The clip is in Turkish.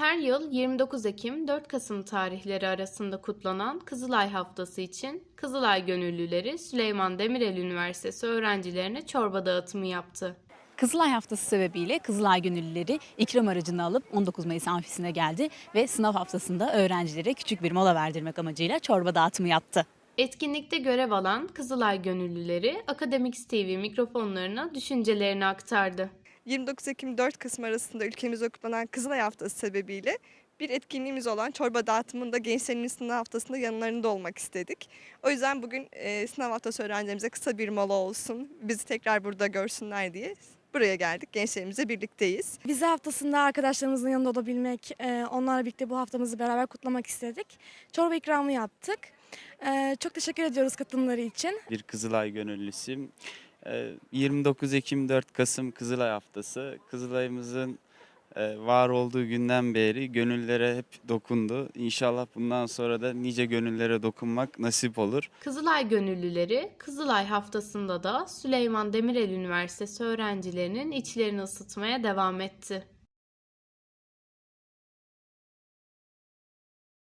Her yıl 29 Ekim 4 Kasım tarihleri arasında kutlanan Kızılay Haftası için Kızılay gönüllüleri Süleyman Demirel Üniversitesi öğrencilerine çorba dağıtımı yaptı. Kızılay Haftası sebebiyle Kızılay Gönüllüleri ikram aracını alıp 19 Mayıs amfisine geldi ve sınav haftasında öğrencilere küçük bir mola verdirmek amacıyla çorba dağıtımı yaptı. Etkinlikte görev alan Kızılay gönüllüleri Akademiks TV mikrofonlarına düşüncelerini aktardı. 29 Ekim 4 Kasım arasında ülkemizde kutlanan Kızılay Haftası sebebiyle bir etkinliğimiz olan çorba dağıtımında gençlerin sınav haftasında yanlarında olmak istedik. O yüzden bugün e, sınav haftası öğrencilerimize kısa bir mola olsun, bizi tekrar burada görsünler diye buraya geldik. Gençlerimizle birlikteyiz. Vize haftasında arkadaşlarımızın yanında olabilmek, e, onlarla birlikte bu haftamızı beraber kutlamak istedik. Çorba ikramı yaptık. E, Çok teşekkür ediyoruz katılımları için. bir Kızılay gönüllüsüyüm. Ee, 29 Ekim 4 Kasım Kızılay Haftası. Kızılay'ımızın e, var olduğu günden beri gönüllere hep dokundu. İnşallah bundan sonra da nice gönüllere dokunmak nasip olur. Kızılay gönüllüleri Kızılay haftasında da Süleyman Demirel Üniversitesi öğrencilerinin içlerini ısıtmaya devam etti.